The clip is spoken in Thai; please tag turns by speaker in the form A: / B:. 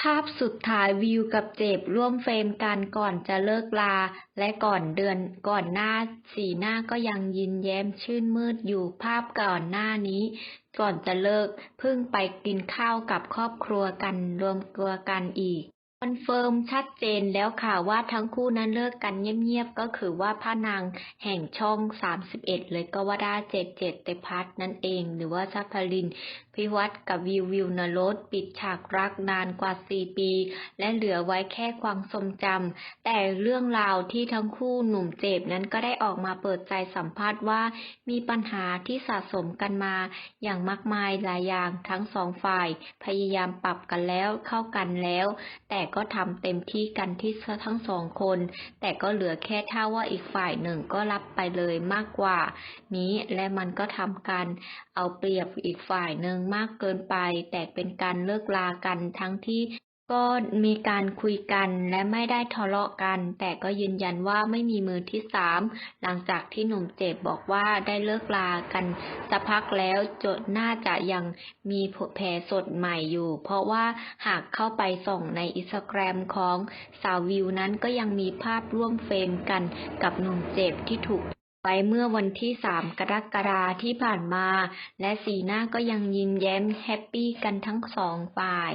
A: ภาพสุดท้ายวิวกับเจฟร่วมเฟรมกันก่อนจะเลิกลา และก่อนเดือนก่อนหน้าสีหน้าก็ยังยิ้มแย้มชื่นมืดอยู่ภาพก่อนหน้านี้ ก่อนจะเลิกเพิ่งไปกินข้าวกับครอบครัวกันรวมตัวกันอีก คอนเฟิร์มชัดเจนแล้วค่ะว่าทั้งคู่นั้นเลิกกันเงียบๆ ก็คือว่าพระนางแห่งช่อง 31 เลยก็ว่าได้เจ็ดเจ็ดเตพัฒน์นั่นเอง หรือว่าชัพลิน พิวัตรกับวิววิวนรสปิดฉากรักนานกว่า 4 ปี และเหลือไว้แค่ความทรงจำแต่เรื่องราวที่ทั้งคู่หนุ่มเจ็บนั้นก็ได้ออกมาเปิดใจสัมภาษณ์ว่า มีปัญหาที่สะสมกันมา อย่างมากมายหลายอย่างทั้งสองฝ่าย พยายามปรับกันแล้วเข้ากันแล้ว แต่ก็ทำเต็มที่กันที่ทั้งสองคน แต่ก็เหลือแค่ถ้าว่าอีกฝ่ายหนึ่งก็รับไปเลยมากกว่า นี้และมันก็ทำกัน เอาเปรียบอีกฝ่ายหนึ่งมากเกินไป แต่เป็นการเลิกลากันทั้งที่ ก็มีการคุยกันและไม่ได้ทะเลาะกัน แต่ก็ยืนยันว่าไม่มีมือที่สามหลังจากที่หนุ่มเจ็บบอกว่าได้เลิกลากันสักพักแล้วจดน่าจะยังมีแผลสดใหม่อยู่ เพราะว่าหากเข้าไปส่องในอินสตาแกรมของสาววิวนั้นก็ยังมีภาพร่วมเฟรมกันกับหนุ่มเจ็บที่ถูกไว้เมื่อวันที่ 3 กรกฎาคมที่ผ่านมา และสีหน้าก็ยังยิ้มแย้มแฮปปี้กันทั้งสองฝ่าย